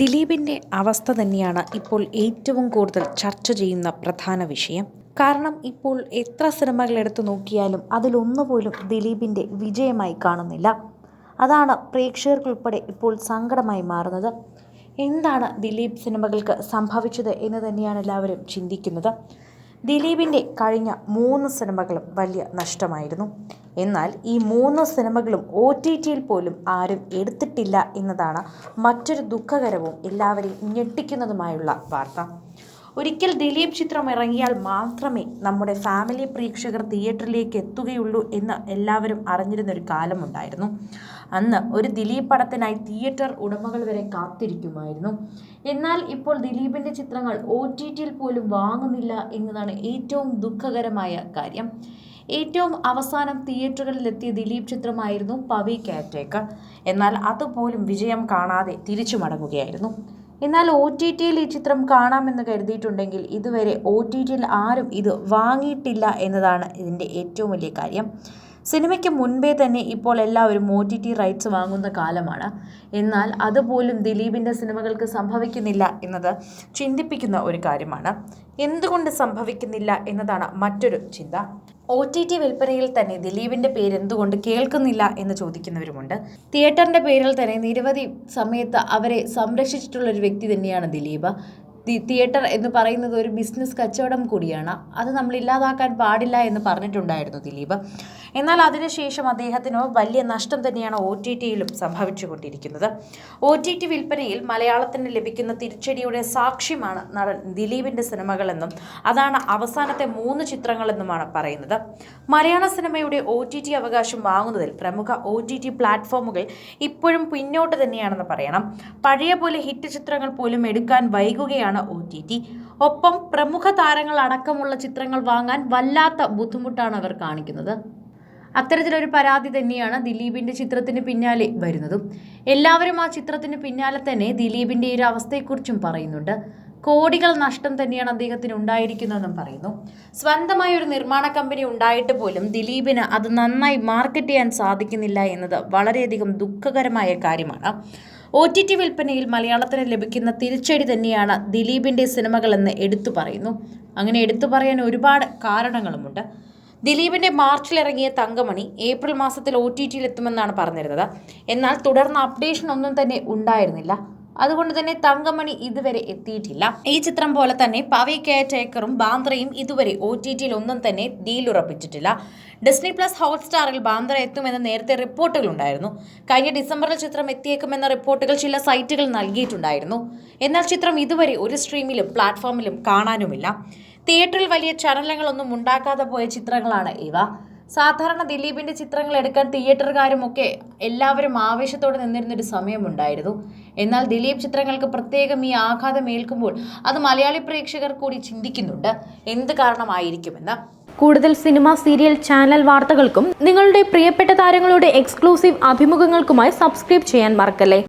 ദിലീപിന്റെ അവസ്ഥ തന്നെയാണ് ഇപ്പോൾ ഏറ്റവും കൂടുതൽ ചർച്ച ചെയ്യുന്ന പ്രധാന വിഷയം. കാരണം ഇപ്പോൾ എത്ര സിനിമകൾ എടുത്തു നോക്കിയാലും അതിലൊന്നുപോലും ദിലീപിന്റെ വിജയമായി കാണുന്നില്ല. അതാണ് പ്രേക്ഷകർക്കുൾപ്പെടെ ഇപ്പോൾ സങ്കടമായി മാറുന്നത്. എന്താണ് ദിലീപ് സിനിമകൾക്ക് സംഭവിച്ചത് എന്ന് തന്നെയാണ് എല്ലാവരും ചിന്തിക്കുന്നത്. ദിലീപിന്റെ കഴിഞ്ഞ മൂന്ന് സിനിമകളും വലിയ നഷ്ടമായിരുന്നു. എന്നാൽ ഈ മൂന്ന് സിനിമകളും ഒ ടി ടിയിൽ പോലും ആരും എടുത്തിട്ടില്ല എന്നതാണ് മറ്റൊരു ദുഃഖകരവും എല്ലാവരെയും ഞെട്ടിക്കുന്നതുമായുള്ള വാർത്ത. ഒരിക്കൽ ദിലീപ് ചിത്രം ഇറങ്ങിയാൽ മാത്രമേ നമ്മുടെ ഫാമിലി പ്രേക്ഷകർ തിയേറ്ററിലേക്ക് എത്തുകയുള്ളൂ എന്ന് എല്ലാവരും അറിഞ്ഞിരുന്നൊരു കാലമുണ്ടായിരുന്നു. അന്ന് ഒരു ദിലീപ് പടത്തിനായി തിയേറ്റർ ഉടമകൾ വരെ കാത്തിരിക്കുമായിരുന്നു. എന്നാൽ ഇപ്പോൾ ദിലീപിന്റെ ചിത്രങ്ങൾ ഒ ടി ടിയിൽ പോലും വാങ്ങുന്നില്ല എന്നതാണ് ഏറ്റവും ദുഃഖകരമായ കാര്യം. ഏറ്റവും അവസാനം തിയേറ്ററുകളിലെത്തിയ ദിലീപ് ചിത്രമായിരുന്നു പവി കാറ്റേക്കർ എന്നാൽ അതുപോലും വിജയം കാണാതെ തിരിച്ചു മടങ്ങുകയായിരുന്നു. എന്നാൽ ഒ ടി ടിയിൽ ഈ ചിത്രം കാണാമെന്ന് കരുതിയിട്ടുണ്ടെങ്കിൽ ഇതുവരെ ഒ ടി ടിയിൽ ആരും ഇത് വാങ്ങിയിട്ടില്ല എന്നതാണ് ഇതിന്റെ ഏറ്റവും വലിയ കാര്യം. സിനിമയ്ക്ക് മുൻപേ തന്നെ ഇപ്പോൾ എല്ലാവരും ഒ ടി ടി റൈറ്റ്സ് വാങ്ങുന്ന കാലമാണ്. എന്നാൽ അതുപോലും ദിലീപിന്റെ സിനിമകൾക്ക് സംഭവിക്കുന്നില്ല എന്നത് ചിന്തിപ്പിക്കുന്ന ഒരു കാര്യമാണ്. എന്തുകൊണ്ട് സംഭവിക്കുന്നില്ല എന്നതാണ് മറ്റൊരു ചിന്ത. ഒ ടി ടി വിൽപ്പനയിൽ തന്നെ ദിലീപിന്റെ പേര് എന്തുകൊണ്ട് കേൾക്കുന്നില്ല എന്ന് ചോദിക്കുന്നവരുമുണ്ട്. തിയേറ്ററിന്റെ പേരിൽ തന്നെ നിരവധി സമയത്ത് അവരെ സംരക്ഷിച്ചിട്ടുള്ള ഒരു വ്യക്തി തന്നെയാണ് ദിലീപ്. തിയേറ്റർ എന്ന് പറയുന്നത് ഒരു ബിസിനസ് കച്ചവടം കൂടിയാണ്. അത് നമ്മൾ ഇല്ലാതാക്കാൻ പാടില്ല എന്ന് പറഞ്ഞിട്ടുണ്ടായിരുന്നു ദിലീപ്. എന്നാൽ അതിനുശേഷം അദ്ദേഹത്തിന് വലിയ നഷ്ടം തന്നെയാണ് ഒ ടി ടിയിലും സംഭവിച്ചുകൊണ്ടിരിക്കുന്നത്. ഒ ടി ടി വിൽപ്പനയിൽ മലയാളത്തിന് ലഭിക്കുന്ന തിരിച്ചടിയുടെ സാക്ഷ്യമാണ് നടൻ ദിലീപിന്റെ സിനിമകളെന്നും അതാണ് അവസാനത്തെ മൂന്ന് ചിത്രങ്ങളെന്നുമാണ് പറയുന്നത്. മലയാള സിനിമയുടെ ഒ ടി ടി അവകാശം വാങ്ങുന്നതിൽ പ്രമുഖ ഒ ടി ടി പ്ലാറ്റ്ഫോമുകൾ ഇപ്പോഴും പിന്നോട്ട് തന്നെയാണെന്ന് പറയണം. പഴയ പോലെ ഹിറ്റ് ചിത്രങ്ങൾ പോലും എടുക്കാൻ വൈകുകയാണ് ഒ ടി ടി. ഒപ്പം പ്രമുഖ താരങ്ങൾ അടക്കമുള്ള ചിത്രങ്ങൾ വാങ്ങാൻ വല്ലാത്ത ബുദ്ധിമുട്ടാണ് അവർ കാണിക്കുന്നത്. അത്തരത്തിലൊരു പരാതി തന്നെയാണ് ദിലീപിന്റെ ചിത്രത്തിന് പിന്നാലെ വരുന്നതും. എല്ലാവരും ആ ചിത്രത്തിന് പിന്നാലെ തന്നെ ദിലീപിന്റെ ഒരു അവസ്ഥയെക്കുറിച്ചും പറയുന്നുണ്ട്. കോടികൾ നഷ്ടം തന്നെയാണ് അദ്ദേഹത്തിന് ഉണ്ടായിരിക്കുന്നതെന്നും പറയുന്നു. സ്വന്തമായ ഒരു നിർമ്മാണ കമ്പനി ഉണ്ടായിട്ട് പോലും ദിലീപിന് അത് നന്നായി മാർക്കറ്റ് ചെയ്യാൻ സാധിക്കുന്നില്ല എന്നത് വളരെയധികം ദുഃഖകരമായ കാര്യമാണ്. ഒ ടി ടി വിൽപ്പനയിൽ മലയാളത്തിന് ലഭിക്കുന്ന തിരിച്ചടി തന്നെയാണ് ദിലീപിന്റെ സിനിമകളെന്ന് എടുത്തു പറയുന്നു. അങ്ങനെ എടുത്തു പറയാൻ ഒരുപാട് കാരണങ്ങളുമുണ്ട്. ദിലീപിന്റെ മാർച്ചിലിറങ്ങിയ തങ്കമണി ഏപ്രിൽ മാസത്തിൽ ഒ ടി ടിയിൽ എത്തുമെന്നാണ് പറഞ്ഞിരുന്നത്. എന്നാൽ തുടർന്ന് അപ്ഡേഷൻ ഒന്നും തന്നെ ഉണ്ടായിരുന്നില്ല. അതുകൊണ്ട് തന്നെ തങ്കമണി ഇതുവരെ എത്തിയിട്ടില്ല. ഈ ചിത്രം പോലെ തന്നെ പവി കെയർടേക്കറും ബാന്ദ്രയും ഇതുവരെ ഒ ടി ടിയിൽ ഒന്നും തന്നെ ഡീൽ ഉറപ്പിച്ചിട്ടില്ല. ഡിസ്നി പ്ലസ് ഹോട്ട്സ്റ്റാറിൽ ബാന്ദ്ര എത്തുമെന്ന് നേരത്തെ റിപ്പോർട്ടുകൾ ഉണ്ടായിരുന്നു. കഴിഞ്ഞ ഡിസംബറിൽ ചിത്രം എത്തിയേക്കുമെന്ന റിപ്പോർട്ടുകൾ ചില സൈറ്റുകൾ നൽകിയിട്ടുണ്ടായിരുന്നു. എന്നാൽ ചിത്രം ഇതുവരെ ഒരു സ്ട്രീമിലും പ്ലാറ്റ്ഫോമിലും കാണാനുമില്ല. തിയേറ്ററിൽ വലിയ ചലനങ്ങളൊന്നും ഉണ്ടാക്കാതെ പോയ ചിത്രങ്ങളാണ് ഇവ. സാധാരണ ദിലീപിന്റെ ചിത്രങ്ങൾ എടുക്കാൻ തിയേറ്ററുകാരുമൊക്കെ എല്ലാവരും ആവേശത്തോടെ നിന്നിരുന്നൊരു സമയമുണ്ടായിരുന്നു. എന്നാൽ ദിലീപ് ചിത്രങ്ങൾക്ക് പ്രത്യേകം ഈ ആഘാതം ഏൽക്കുമ്പോൾ അത് മലയാളി പ്രേക്ഷകർ കൂടി ചിന്തിക്കുന്നുണ്ട്. എന്ത് കാരണമായിരിക്കുമെന്ന്. കൂടുതൽ സിനിമ സീരിയൽ ചാനൽ വാർത്തകൾക്കും നിങ്ങളുടെ പ്രിയപ്പെട്ട താരങ്ങളുടെ എക്സ്ക്ലൂസീവ് അഭിമുഖങ്ങൾക്കുമായി സബ്സ്ക്രൈബ് ചെയ്യാൻ മറക്കല്ലേ?